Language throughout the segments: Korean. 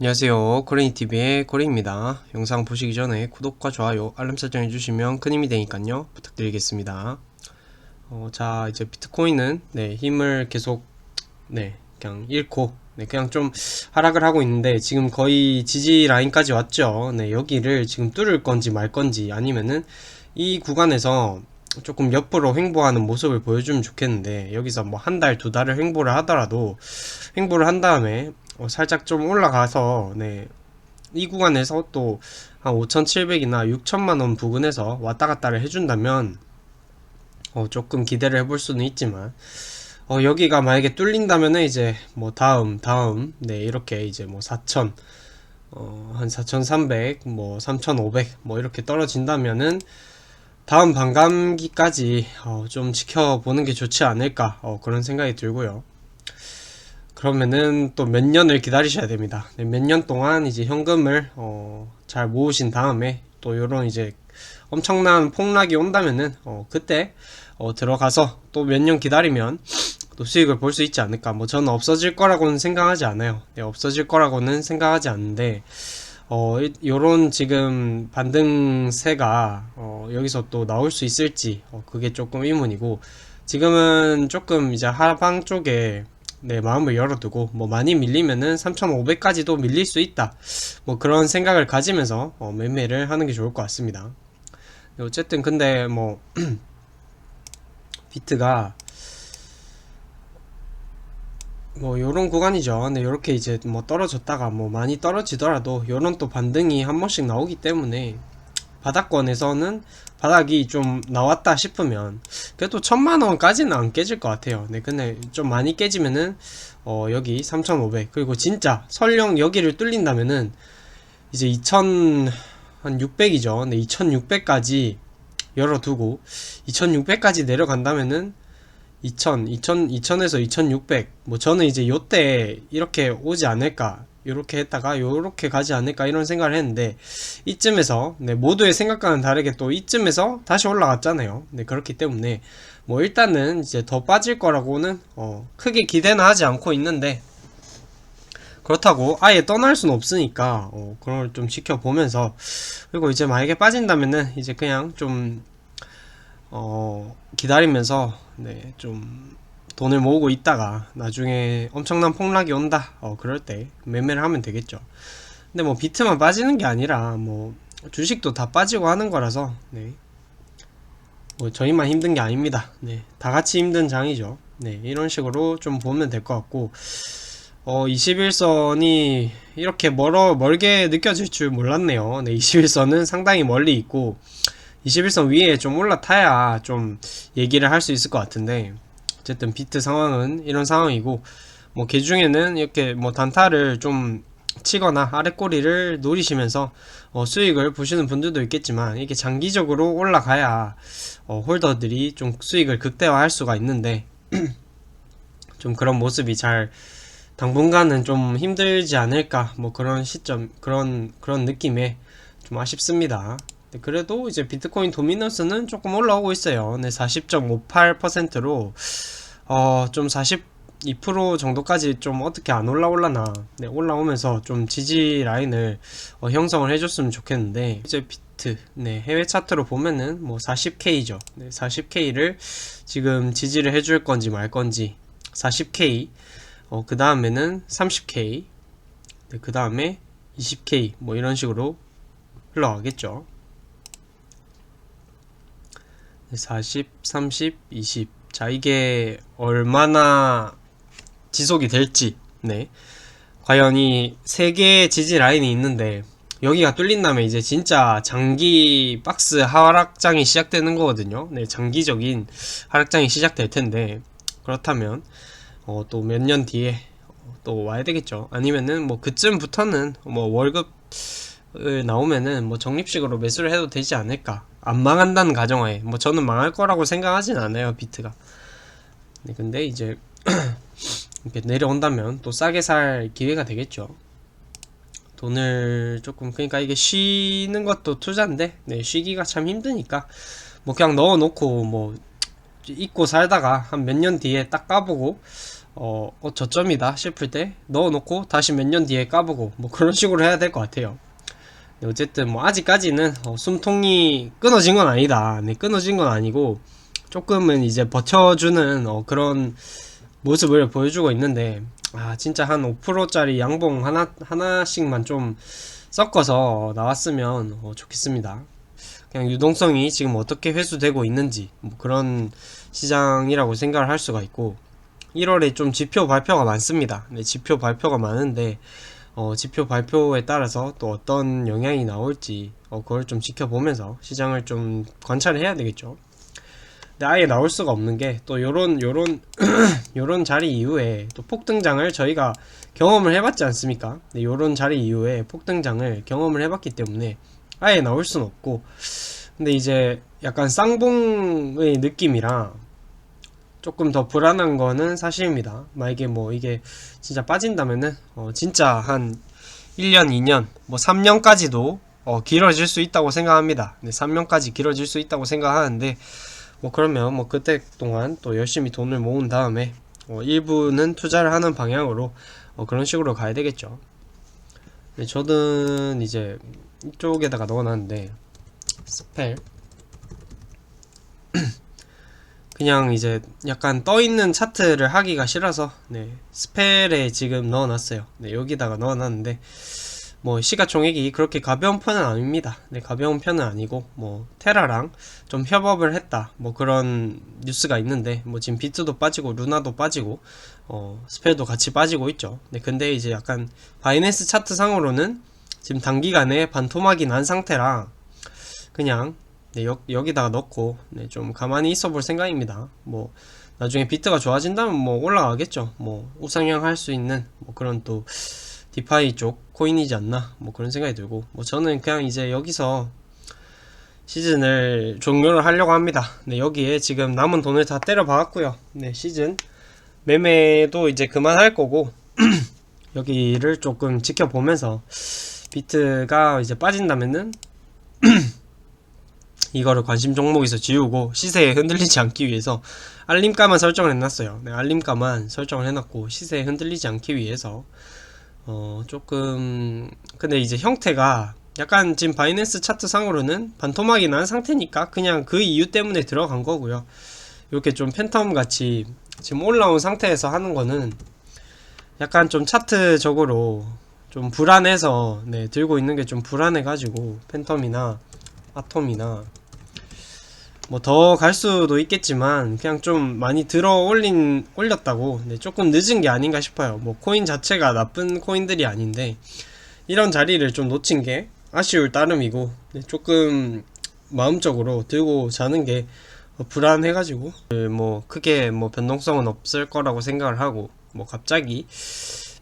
안녕하세요. 코레이TV의 코레입니다. 영상 보시기 전에 구독과 좋아요, 알람 설정 해주시면 큰 힘이 되니까요. 부탁드리겠습니다. 어, 자, 이제 비트코인은, 네, 힘을 계속, 네, 그냥 잃고, 네, 그냥 좀 하락을 하고 있는데, 지금 거의 지지 라인까지 왔죠. 네, 여기를 지금 뚫을 건지 말 건지, 아니면은 이 구간에서 조금 옆으로 횡보하는 모습을 보여주면 좋겠는데, 여기서 뭐 한 달, 두 달을 횡보를 하더라도, 횡보를 한 다음에, 어, 살짝 좀 올라가서 네. 이 구간에서 또 한 5,700이나 6천만 원 부근에서 왔다 갔다를 해준다면 어, 조금 기대를 해볼 수는 있지만 어, 여기가 만약에 뚫린다면은 이제 뭐 다음 다음 네 이렇게 이제 뭐4,000 어, 한 4,300, 뭐 3,500, 뭐 이렇게 떨어진다면은 다음 반감기까지 어, 좀 지켜보는 게 좋지 않을까 어, 그런 생각이 들고요. 그러면은 또 몇 년을 기다리셔야 됩니다. 네, 몇년 동안 이제 현금을 어, 잘 모으신 다음에 또 요런 이제 엄청난 폭락이 온다면은 어, 그때 어, 들어가서 또 몇 년 기다리면 또 수익을 볼 수 있지 않을까. 뭐 저는 없어질 거라고는 생각하지 않아요. 네, 없어질 거라고는 생각하지 않는데 어, 이- 요런 지금 반등세가 어, 여기서 또 나올 수 있을지 어, 그게 조금 의문이고 지금은 조금 이제 하방 쪽에 네, 마음을 열어두고 뭐 많이 밀리면은 3,500까지도 밀릴 수 있다. 뭐 그런 생각을 가지면서 어, 매매를 하는 게 좋을 것 같습니다. 네, 어쨌든 근데 뭐 비트가 뭐 요런 구간이죠. 근데 요렇게 이제 뭐 떨어졌다가 뭐 많이 떨어지더라도 요런 또 반등이 한 번씩 나오기 때문에 바닥권에서는 바닥이 좀 나왔다 싶으면 그래도 천만 원까지는 안 깨질 것 같아요. 네, 근데 좀 많이 깨지면은 어 여기 3,500 그리고 진짜 설령 여기를 뚫린다면은 이제 2,000 한 600이죠. 근데 2,600까지 열어두고 2,600까지 내려간다면은 2000, 2000, 2000에서 2600. 뭐 저는 이제 요때 이렇게 오지 않을까. 요렇게 했다가 요렇게 가지 않을까 이런 생각을 했는데 이쯤에서 네, 모두의 생각과는 다르게 또 이쯤에서 다시 올라갔잖아요. 네, 그렇기 때문에 뭐 일단은 이제 더 빠질 거라고는 어, 크게 기대는 하지 않고 있는데 그렇다고 아예 떠날 수는 없으니까 어, 그런 걸 좀 지켜보면서 그리고 이제 만약에 빠진다면은 이제 그냥 좀 어, 기다리면서 네, 좀 돈을 모으고 있다가 나중에 엄청난 폭락이 온다. 어, 그럴 때 매매를 하면 되겠죠. 근데 뭐 비트만 빠지는 게 아니라 뭐 주식도 다 빠지고 하는 거라서 네. 뭐 저희만 힘든 게 아닙니다. 네. 다 같이 힘든 장이죠. 네. 이런 식으로 좀 보면 될 것 같고 어, 21선이 이렇게 멀어 멀게 느껴질 줄 몰랐네요. 네. 21선은 상당히 멀리 있고 21선 위에 좀 올라타야 좀 얘기를 할 수 있을 것 같은데 어쨌든 비트 상황은 이런 상황이고 뭐 개중에는 이렇게 뭐 단타를 좀 치거나 아랫꼬리를 노리시면서 어, 수익을 보시는 분들도 있겠지만 이게 장기적으로 올라가야 어, 홀더들이 좀 수익을 극대화할 수가 있는데 좀 그런 모습이 잘 당분간은 좀 힘들지 않을까 뭐 그런 시점 그런 그런 느낌에 좀 아쉽습니다. 네, 그래도 이제 비트코인 도미넌스는 조금 올라오고 있어요. 네, 40.58%로 어, 좀 42% 정도까지 좀 어떻게 안 올라올라나. 네, 올라오면서 좀 지지 라인을 어, 형성을 해줬으면 좋겠는데 이제 비트 네, 해외 차트로 보면은 뭐 40K죠. 네, 40K를 지금 지지를 해줄 건지 말 건지 40K 어, 그 다음에는 30K 네, 그 다음에 20K 뭐 이런 식으로 흘러가겠죠. 40, 30, 20. 자, 이게 얼마나 지속이 될지. 네. 과연 이 세 개의 지지 라인이 있는데 여기가 뚫린다면 이제 진짜 장기 박스 하락장이 시작되는 거거든요. 네, 장기적인 하락장이 시작될 텐데 그렇다면 어, 또 몇 년 뒤에 또 와야 되겠죠. 아니면은 뭐 그쯤부터는 뭐 월급 을 나오면은 뭐 적립식으로 매수를 해도 되지 않을까 안 망한다는 가정하에. 뭐 저는 망할 거라고 생각하진 않아요 비트가. 네, 근데 이제 이렇게 내려온다면 또 싸게 살 기회가 되겠죠. 돈을 조금 그러니까 이게 쉬는 것도 투자인데 네, 쉬기가 참 힘드니까 뭐 그냥 넣어놓고 뭐 잊고 살다가 한 몇 년 뒤에 딱 까보고 어, 어, 저점이다 싶을 때 넣어놓고 다시 몇 년 뒤에 까보고 뭐 그런 식으로 해야 될 것 같아요. 네, 어쨌든 뭐 아직까지는 어, 숨통이 끊어진 건 아니다. 네, 끊어진 건 아니고 조금은 이제 버텨주는 어, 그런 모습을 보여주고 있는데 아 진짜 한 5%짜리 양봉 하나 하나씩만 좀 섞어서 나왔으면 어, 좋겠습니다. 그냥 유동성이 지금 어떻게 회수되고 있는지 뭐 그런 시장이라고 생각을 할 수가 있고 1월에 좀 지표 발표가 많습니다. 네, 지표 발표가 많은데 어, 지표 발표에 따라서 또 어떤 영향이 나올지 어, 그걸 좀 지켜보면서 시장을 좀 관찰을 해야 되겠죠. 근데 아예 나올 수가 없는 게 또 요런 요런 요런 자리 이후에 또 폭등장을 저희가 경험을 해봤지 않습니까? 네, 요런 자리 이후에 폭등장을 경험을 해봤기 때문에 아예 나올 수는 없고 근데 이제 약간 쌍봉의 느낌이라 조금 더 불안한 거는 사실입니다. 만약에 뭐 이게 진짜 빠진다면은 어 진짜 한 1년, 2년, 뭐 3년까지도 어 길어질 수 있다고 생각합니다. 네, 3년까지 길어질 수 있다고 생각하는데 뭐 그러면 뭐 그때 동안 또 열심히 돈을 모은 다음에 어 일부는 투자를 하는 방향으로 어 그런 식으로 가야 되겠죠. 네, 저는 이제 이쪽에다가 넣어놨는데 스펠 그냥 이제 약간 떠 있는 차트를 하기가 싫어서 네 스펠에 지금 넣어놨어요. 네 여기다가 넣어놨는데 뭐 시가총액이 그렇게 가벼운 편은 아닙니다. 네 가벼운 편은 아니고 뭐 테라랑 좀 협업을 했다 뭐 그런 뉴스가 있는데 뭐 지금 비트도 빠지고 루나도 빠지고 어 스펠도 같이 빠지고 있죠. 네 근데 이제 약간 바이낸스 차트 상으로는 지금 단기간에 반토막이 난 상태라 그냥 네, 여, 여기다가 넣고 네, 좀 가만히 있어 볼 생각입니다. 뭐 나중에 비트가 좋아진다면 뭐 올라가겠죠. 뭐 우상향 할 수 있는 뭐 그런 또 디파이 쪽 코인이지 않나 뭐 그런 생각이 들고 뭐 저는 그냥 이제 여기서 시즌을 종료를 하려고 합니다. 네, 여기에 지금 남은 돈을 다 때려 박았고요. 네, 시즌 매매도 이제 그만할 거고 여기를 조금 지켜보면서 비트가 이제 빠진다면은 이거를 관심 종목에서 지우고 시세에 흔들리지 않기 위해서 알림가만 설정을 해놨어요. 네, 알림가만 설정을 해놨고 시세에 흔들리지 않기 위해서 어 조금 근데 이제 형태가 약간 지금 바이낸스 차트 상으로는 반토막이 난 상태니까 그냥 그 이유 때문에 들어간 거고요. 이렇게 좀 팬텀 같이 지금 올라온 상태에서 하는 거는 약간 좀 차트적으로 좀 불안해서 네 들고 있는 게 좀 불안해 가지고 팬텀이나 아톰이나 뭐 더 갈 수도 있겠지만 그냥 좀 많이 들어 올린 올렸다고 네, 조금 늦은 게 아닌가 싶어요. 뭐 코인 자체가 나쁜 코인들이 아닌데 이런 자리를 좀 놓친 게 아쉬울 따름이고 네, 조금 마음적으로 들고 자는 게 불안해가지고 그뭐 크게 뭐 변동성은 없을 거라고 생각을 하고 뭐 갑자기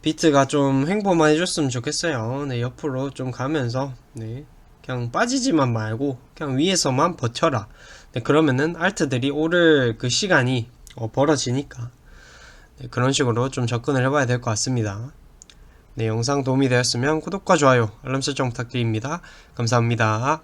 비트가 좀 횡보만 해줬으면 좋겠어요. 네 옆으로 좀 가면서 네 그냥 빠지지만 말고 그냥 위에서만 버텨라. 네, 그러면은 알트들이 오를 그 시간이 어, 벌어지니까 네, 그런 식으로 좀 접근을 해봐야 될 것 같습니다. 네, 영상 도움이 되었으면 구독과 좋아요, 알람 설정 부탁드립니다. 감사합니다.